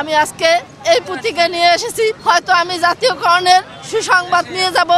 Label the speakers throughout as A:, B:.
A: আমি আজকে এই পুঁথিকে নিয়ে এসেছি। হয়তো আমি জাতীয়করণের সুসংবাদ নিয়ে যাব,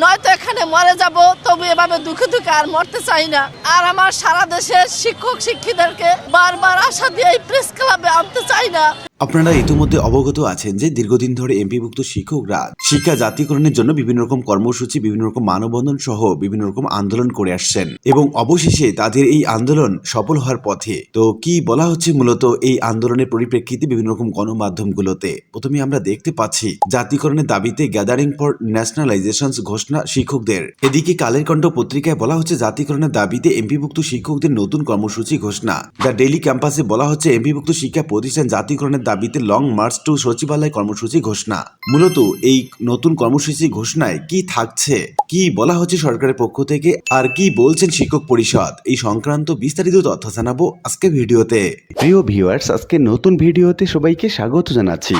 A: নয়তো এখানে মরে যাব, তবু এভাবে দুঃখে দুঃখে আর মরতে চাই না। আর আমার সারা দেশের শিক্ষক শিক্ষিকাদেরকে বারবার আশা দিয়ে এই প্রেস ক্লাবে আনতে চাই না।
B: আপনারা ইতিমধ্যে অবগত আছেন যে দীর্ঘদিন ধরে এমপিভুক্ত শিক্ষকরা শিক্ষা জাতীয়করণের জন্য বিভিন্ন রকম কর্মসূচি, বিভিন্ন রকম মানববন্ধন সহ বিভিন্ন রকম আন্দোলন করে আসছেন এবং অবশেষে তাদের এই আন্দোলন সফল হওয়ার পথে। তো কি বলা হচ্ছে মূলত এই আন্দোলনের পরিপ্রেক্ষিতে বিভিন্ন রকম গণমাধ্যমগুলোতে? প্রথমে আমরা দেখতে পাচ্ছি, জাতীয়করণের দাবিতে গ্যাদারিং ফর ন্যাশনালাইজেশন ঘোষণা শিক্ষকদের। এদিকে কালের কণ্ঠ পত্রিকায় বলা হচ্ছে জাতীয়করণের দাবিতে এমপিভুক্ত শিক্ষকদের নতুন কর্মসূচি ঘোষণা। দ্য ডেইলি ক্যাম্পাসে বলা হচ্ছে এমপিভুক্ত শিক্ষা প্রতিষ্ঠান জাতীয়করণের দাবিতে লং মার্চ টু সচিবালয় কর্মসূচি ঘোষণা। মূলত এই নতুন কর্মসূচি ঘোষণায় কি থাকছে কি বলা হচ্ছে সরকারের পক্ষ থেকে আর কি বলছেন শিক্ষক পরিষদ এই সংক্রান্ত বিস্তারিত তথ্য জানাব আজকে ভিডিওতে।
C: প্রিয় ভিউয়ার্স আজকে নতুন ভিডিওতে সবাইকে স্বাগত জানাচ্ছি।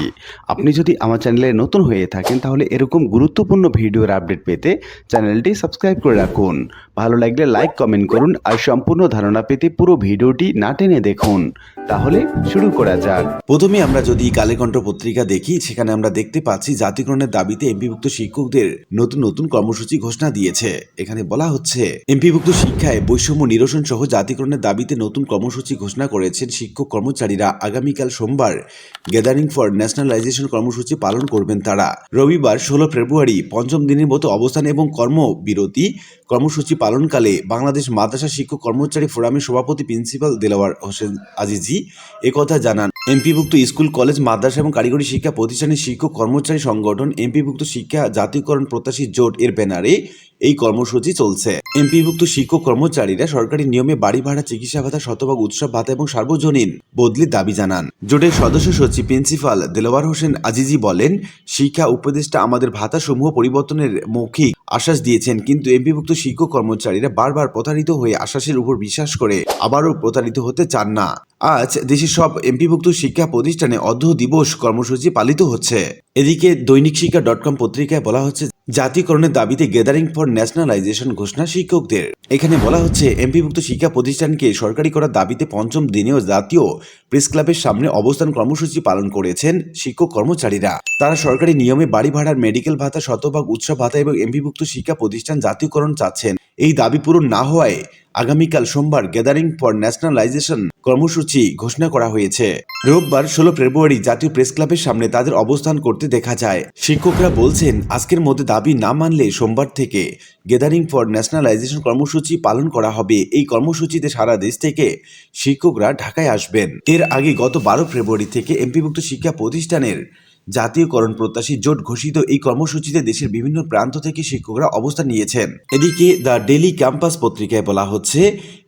C: আপনি যদি আমার চ্যানেলে নতুন হয়ে থাকেন তাহলে এরকম গুরুত্বপূর্ণ ভিডিওর আপডেট পেতে চ্যানেলটি সাবস্ক্রাইব করে রাখুন। ভালো লাগলে লাইক কমেন্ট করুন আর সম্পূর্ণ ধারণা পেতে পুরো ভিডিওটি না টেনে দেখুন। তাহলে শুরু করা যাক।
B: প্রথমে আমরা যদি কালেকণ্ঠ পত্রিকা দেখি, সেখানে আমরা দেখতে পাচ্ছি জাতিকরণের দাবিতে এমপিভুক্ত শিক্ষকদের নতুন নতুন কর্মসূচি ঘোষণা দিয়েছে। এখানে বলা হচ্ছে, এমপিভুক্ত শিক্ষায় বৈষম্য নিরসন সহ জাতিকরণের দাবিতে নতুন কর্মসূচি ঘোষণা করেছেন শিক্ষক কর্মচারীরা। আগামীকাল সোমবার গ্যাদারিং ফর ন্যাশনালাইজেশন কর্মসূচি পালন করবেন তারা। রবিবার ষোলো ফেব্রুয়ারি পঞ্চম দিনের মতো অবস্থান এবং কর্মবিরতি কর্মসূচি পালনকালে বাংলাদেশ মাদ্রাসা শিক্ষক কর্মচারী ফোরামের সভাপতি প্রিন্সিপাল দেলাওয়ার হোসেন আজিজি একথা জানান। এমপিভুক্ত স্কুল, কলেজ, মাদ্রাসা এবং কারিগরি শিক্ষা প্রতিষ্ঠানের শিক্ষক, কর্মচারী সংগঠন, এমপিভুক্ত শিক্ষা, জাতীয়করণ প্রত্যাশী জোট এর ব্যানারে এই কর্মসূচি চলছে। এমপিভুক্ত শিক্ষক, কর্মচারীরা সরকারি নিয়মে বাড়ি ভাড়া, চিকিৎসা ভাতা, শতভাগ উৎসব ভাতা এবং সার্বজনীন বদলির দাবি জানান। জোটের সদস্য সচিব, প্রিন্সিপাল দেলোয়ার হোসেন আজিজি বলেন, শিক্ষা উপদেষ্টা আমাদের ভাতা সমূহ পরিবর্তনের মৌখিক আশ্বাস দিয়েছেন, কিন্তু এমপিভুক্ত শিক্ষক কর্মচারীরা বারবার প্রতারিত হয়ে আশ্বাসের উপর বিশ্বাস করে আবারও প্রতারিত হতে চান না। আজ দেশের সব এমপিভুক্ত শিক্ষা প্রতিষ্ঠানে অর্ধ দিবস কর্মসূচি পালিত হচ্ছে। এদিকে দৈনিক শিক্ষা ডট কম পত্রিকায় বলা হচ্ছে, জাতীয়করণের দাবিতে গ্যাদারিং ফর ন্যাশনালাইজেশন ঘোষণা শিক্ষকদের। এখানে বলা হচ্ছে, এমপিভুক্ত শিক্ষা প্রতিষ্ঠানকে সরকারি করার দাবিতে পঞ্চম দিনেও জাতীয় প্রেস ক্লাবের সামনে অবস্থান কর্মসূচি পালন করেছেন শিক্ষক কর্মচারীরা। তারা সরকারি নিয়মে বাড়ি ভাড়ার মেডিকেল ভাতা, শতভাগ উৎসব ভাতা এবং এমপিভুক্ত শিক্ষা প্রতিষ্ঠান জাতীয়করণ চাচ্ছেন। এই দাবি পূরণ না হওয়ায় আগামীকাল সোমবার গ্যাদারিং ফর ন্যাশনালাইজেশন কর্মসূচি ঘোষণা করা হয়েছে। রোববার ষোলো ফেব্রুয়ারি জাতীয় প্রেস ক্লাবের সামনে তাদের অবস্থান করতে দেখা যায়। শিক্ষকরা বলছেন, আজকের মধ্যে দাবি না মানলে সোমবার থেকে গ্যাদারিং ফর ন্যাশনালাইজেশন কর্মসূচি পালন করা হবে। এই কর্মসূচিতে সারা দেশ থেকে শিক্ষকরা ঢাকায় আসবেন। এর আগে গত বারো ফেব্রুয়ারি থেকে এমপিভুক্ত শিক্ষা প্রতিষ্ঠানের জাতীয়করণ প্রত্যাশী জোট ঘোষিত এই কর্মসূচিতে দেশের বিভিন্ন প্রান্ত থেকে শিক্ষকরা অবস্থান নিয়েছেন। এদিকে, দ্য ডেলি ক্যাম্পাস পত্রিকায় বলা হচ্ছে,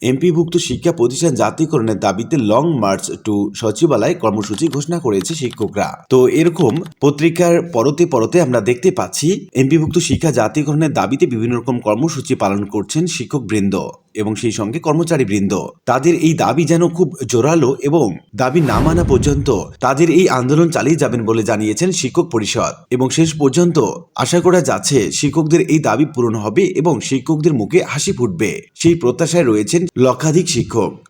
B: এমপিভুক্ত শিক্ষা প্রতিষ্ঠান জাতীয়করণের দাবিতে লং মার্চ টু সচিবালয় কর্মসূচি ঘোষণা করেছে শিক্ষকরা। তো এরকম পত্রিকার পরতে পরতে আমরা দেখতে পাচ্ছি, এমপিভুক্ত শিক্ষা জাতীয়করণের দাবিতে বিভিন্ন রকম কর্মসূচি পালন করছেন শিক্ষক বৃন্দ এবং সেই সঙ্গে কর্মচারী বৃন্দ। তাদের এই দাবি যেন খুব জোরালো এবং দাবি না মানা পর্যন্ত তাদের এই আন্দোলন চালিয়ে যাবেন বলে জানিয়েছেন শিক্ষক পরিষদ। এবং শেষ পর্যন্ত আশা করা যাচ্ছে শিক্ষকদের এই দাবি পূরণ হবে এবং শিক্ষকদের মুখে হাসি ফুটবে। সেই প্রত্যাশায় রয়েছেন লক্ষাধিক শিক্ষক।